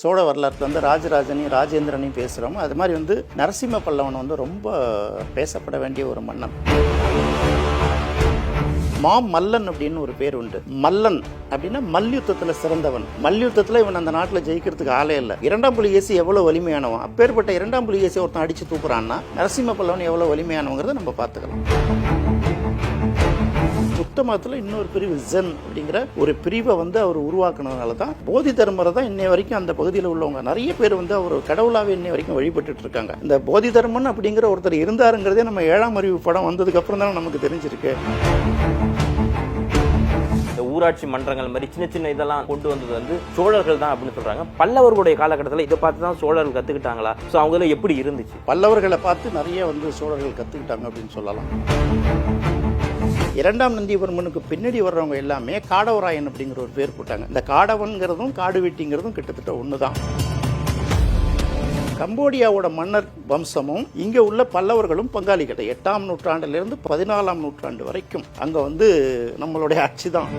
சோழ வரலாற்றில் வந்து ராஜராஜனையும் ராஜேந்திரனையும் பேசுகிறோமோ அது மாதிரி வந்து நரசிம்ம பல்லவன் வந்து ரொம்ப பேசப்பட வேண்டிய ஒரு மன்னன். மா மல்லன் அப்படின்னு ஒரு பேர் உண்டு. மல்லன் அப்படின்னா மல்யுத்தத்தில் சிறந்தவன். மல்யுத்தத்தில் இவன் அந்த நாட்டில் ஜெயிக்கிறதுக்கு ஆளே இல்லை. இரண்டாம் புலிகேசி எவ்வளோ வலிமையானவன்? அப்பேற்பட்ட இரண்டாம் புலிகேசி ஒருத்தன் அடித்து தூக்குறான்னா நரசிம்ம பல்லவன் எவ்வளோ வலிமையானவங்கிறத நம்ம பார்த்துக்கலாம். புத்த மதத்தில் இன்னொரு பிரிவு ஜென் அப்படிங்கிற ஒரு பிரிவை வந்து அவர் உருவாக்குனதுனால தான் போதி தர்மரை தான் இன்னை வரைக்கும் அந்த பகுதியில் உள்ளவங்க. நிறைய பேர் வந்து அவர் கடவுளாவே இன்னை வரைக்கும் வழிபட்டுட்டு இருக்காங்க. இந்த போதி தர்மன் அப்படிங்கிற ஒருத்தர் இருந்தாருங்கிறதே நம்ம ஏழாம் அறிவு படம் வந்ததுக்கு அப்புறம் தான் நமக்கு தெரிஞ்சிருக்கு. இந்த ஊராட்சி மன்றங்கள் மாதிரி சின்ன சின்ன இதெல்லாம் கொண்டு வந்தது வந்து சோழர்கள் தான் அப்படின்னு சொல்றாங்க. பல்லவர்களுடைய காலகட்டத்தில் இதை பார்த்து தான் சோழர்கள் கத்துக்கிட்டாங்களா? ஸோ அவங்க எப்படி இருந்துச்சு? பல்லவர்களை பார்த்து நிறைய வந்து சோழர்கள் கற்றுக்கிட்டாங்க அப்படின்னு சொல்லலாம். இரண்டாம் நந்திவர்மனுக்கு பின்னாடி வர்றவங்க எல்லாமே காடவராயன் அப்படிங்கிற ஒரு பேர் போட்டாங்க. இந்த காடவன்கிறதும் காடு வெட்டிங்கிறதும் கிட்டத்தட்ட ஒன்று தான் கம்போடியாவோட மன்னர் வம்சமும் இங்கே உள்ள பல்லவர்களும் பங்காளிகள் எட்டாம் நூற்றாண்டிலிருந்து பதினாலாம் நூற்றாண்டு வரைக்கும் அங்கே வந்து நம்மளுடைய ஆட்சி தான்